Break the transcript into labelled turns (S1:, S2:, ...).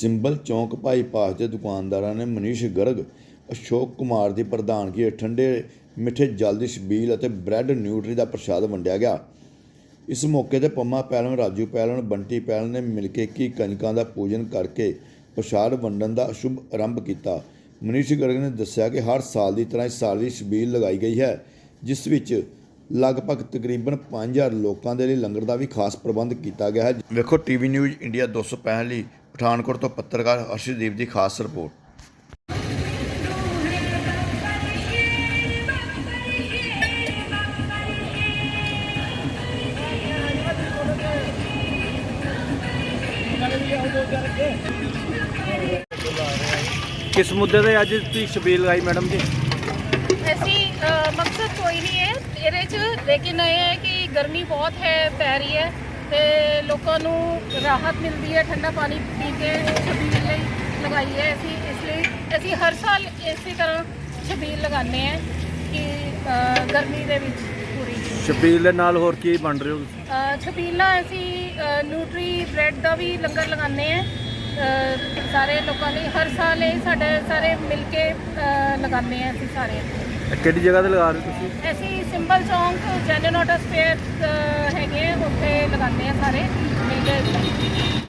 S1: Symbol ਚੌਂਕ ਭਾਈ ਪਾਸ ਦੇ ਦੁਕਾਨਦਾਰਾਂ ਨੇ ਮਨੀਸ਼ ਗਰਗ, ਅਸ਼ੋਕ ਕੁਮਾਰ ਦੀ ਪ੍ਰਧਾਨਗੀ ਹੇਠ ਠੰਡੇ ਮਿੱਠੇ ਜਲ ਦੀ ਛਬੀਲ ਅਤੇ ਬ੍ਰੈਡ ਨਿਊਟਰੀ ਦਾ ਪ੍ਰਸ਼ਾਦ ਵੰਡਿਆ ਗਿਆ। ਇਸ ਮੌਕੇ ਤੇ ਪੰਮਾ ਪਹਿਲਵਾਨ, ਰਾਜੂ ਪਹਿਲਵਾਨ, ਬੰਟੀ ਪਹਿਲਵਾਨ ਨੇ ਮਿਲ ਕੇ ਇੱਕੀ ਕੰਜਕਾਂ ਦਾ ਪੂਜਨ ਕਰਕੇ ਪ੍ਰਸ਼ਾਦ ਵੰਡਣ ਦਾ ਸ਼ੁਭ ਆਰੰਭ ਕੀਤਾ। ਮਨੀਸ਼ ਗਰਗ ਨੇ ਦੱਸਿਆ ਕਿ ਹਰ ਸਾਲ ਦੀ ਤਰ੍ਹਾਂ ਇਸ ਸਾਲ ਦੀ ਛਬੀਲ ਲਗਾਈ ਗਈ ਹੈ, ਜਿਸ ਵਿੱਚ ਲਗਭਗ ਤਕਰੀਬਨ 5000 ਲੋਕਾਂ ਦੇ ਲਈ ਲੰਗਰ ਦਾ ਵੀ ਖਾਸ ਪ੍ਰਬੰਧ ਕੀਤਾ ਗਿਆ ਹੈ। ਵੇਖੋ ਟੀਵੀ ਨਿਊਜ਼ ਇੰਡੀਆ 265 ਲਈ ਪਠਾਨਕੋਟ ਤੋਂ ਪੱਤਰਕਾਰ ਅਰਸ਼ਦੀਪ ਦੀ ਖਾਸ ਰਿਪੋਰਟ।
S2: ਕਿਸ ਮੁੱਦੇ ਤੇ ਅੱਜ ਤੁਸੀਂ ਛਬੀਲ ਲਗਾਈ ਮੈਡਮ ਜੀ?
S3: ਅਸੀਂ ਅ, ਮਕਸਦ ਕੋਈ ਨਹੀਂ ਹੈ। ਇਹਦੇ 'ਚ ਲੇਕਿਨ ਇਹ ਹੈ ਕਿ ਗਰਮੀ ਬਹੁਤ ਹੈ ਪੈ ਰਹੀ ਹੈ। ਲੋਕਾਂ ਨੂੰ ਰਾਹਤ ਮਿਲਦੀ ਹੈ ਠੰਡਾ ਪਾਣੀ ਪੀ ਕੇ ਛਬੀਲ ਲਈ ਲਗਾਈ ਹੈ। ਅਸੀਂ ਇਸ ਲਈ ਅਸੀਂ ਹਰ ਸਾਲ ਇਸੇ ਤਰ੍ਹਾਂ ਛਬੀਲ ਲਗਾਉਂਦੇ ਹਾਂ ਕਿ ਅ, ਗਰਮੀ ਦੇ ਵਿੱਚ ਪੂਰੀ।
S2: ਛਬੀਲ ਦੇ ਨਾਲ ਹੋਰ ਕੀ ਬਣ ਰਹੇ ਹੋ?
S3: ਅ, ਛਬੀਲਾਂ ਅਸੀਂ ਨਿਊਟਰੀ ਬ੍ਰੈਡ ਦਾ ਵੀ ਲੰਗਰ ਲਗਾਉਂਦੇ ਹਾਂ। ਅ, ਸਾਰੇ ਲੋਕਾਂ ਲਈ ਹਰ ਸਾਲ ਇਹ ਸਾਡੇ ਸਾਰੇ ਮਿਲ ਕੇ ਲਗਾਉਂਦੇ ਹਾਂ ਅਸੀਂ ਸਾਰੇ।
S2: ਕਿਹੜੀ ਜਗ੍ਹਾ ਤੇ ਲਗਾ ਰਹੇ ਤੁਸੀਂ?
S3: ਅਸੀਂ ਸਿੰਬਲ ਚੌਂਕ ਜੈਨਨ ਆਟੋ ਸਪੇਅਰ ਹੈਗੇ ਆ, ਉੱਥੇ ਲਗਾਉਂਦੇ ਆ ਸਾਰੇ ਮਿਲ ਕੇ।